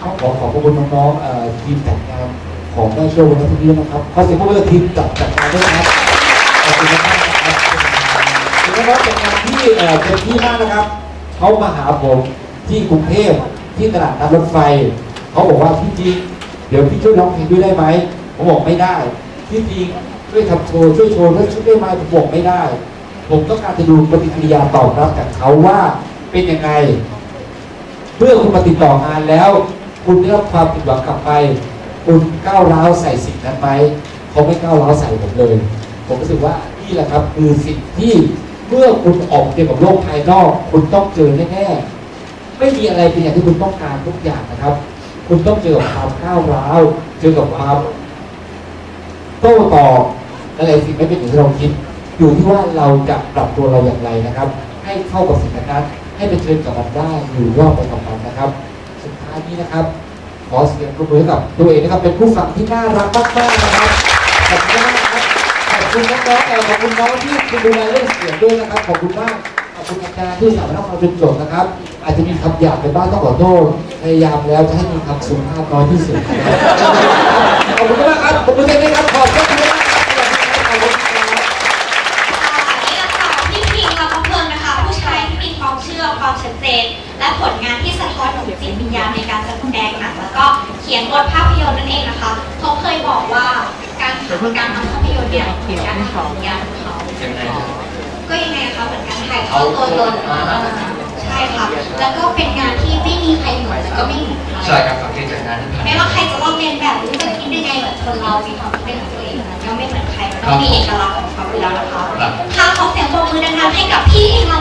ต้อขอขอบคุณน้องๆเอ่อทีมจัดงานของแม่โชว์วันนี้นะครับขอเสียงปรบมือกับทีมจัดจัดงานด้วยนะครับขอบคุณมากนะครับถือว่าเป็นงานที่เอ่อเป็นที่มากนะครับเขามาหาผมที่กรุงเทพที่ตลาดนัดรถไฟเขาบอกว่าพี่จริงเดี๋ยวพี่ช่วยร้องเพลงด้วยได้ไหมผมบอกไม่ได้พี่จริงช่วยทำโชว์ช่วยโชว์ด้วยช่วยได้ไหมผมบอกไม่ได้ ผมต้องการจะดูปฏิกิริยาตอบรับจากเขาว่าเป็นยังไง เมื่อคุณมาติดต่องานแล้ว คุณได้รับความผิดหวังกลับไป คุณก้าวร้าวใส่สิ่งนั้นไหมเขาไม่ก้าวร้าวใส่ผมเลย ผมรู้สึกว่านี่แหละครับคือสิ่งที่เมื่อคุณออกเจอกับโลกภายนอก คุณต้องเจอแน่ๆไม่มีอะไรเป็นอย่างที่คุณต้องการทุกอย่างนะครับ คุณต้องเจอกับความก้าวร้าวเจอกับความโต้ตอบอะไรสิ่งไม่เป็นอย่างที่เราคิด อยู่ที่ว่าเราจะปรับตัวเราอย่างไรนะครับ ให้เข้ากับสิ่งนั้นให้เป็นเชิญกับมันได้อยู่รอดไปกับมันนะครับ สุดท้ายนี้นะครับ ขอเสียงปรบมือกับตัวเองนะครับ เป็นผู้ฟังที่น่ารักมากๆนะครับขอบคุณมากนะครับขอบคุณน้องๆแอลขอบคุณน้องที่คุณดูแลเรื่องเสียงด้วยนะครับขอบคุณมากขอบคุณอาจารย์ที่สามารถทำมาจนจบนะครับ อาจจะมีคำหยาบไปบ้างต้องขอโทษพยายามแล้วจะให้มีคำสุภาพน้อยที่สุด ขียนบทภาพยนตร์นั่นเองนะคะ เขาเคยบอกว่าการการทำภาพยนตร์เนี่ยเป็นการทำงานของเขาก็ยังไงคะเหมือนการถ่ายทอดตัวตนใช่ค่ะ แล้วก็เป็นงานที่ไม่มีใครเหมือนแล้วก็ไม่เหมือนใครใช่ครับสังเกตจากงานที่ผ่านไม่ว่าใครจะลองเรียนแบบหรือจะคิดยังไงเหมือนคนเรามีความเป็นของตัวเองก็ไม่เหมือนใครมันต้องมีเอกลักษณ์ของเขาอยู่แล้วนะคะครับค่ะขอเสียงปรบมือดังๆให้กับพี่อิงมา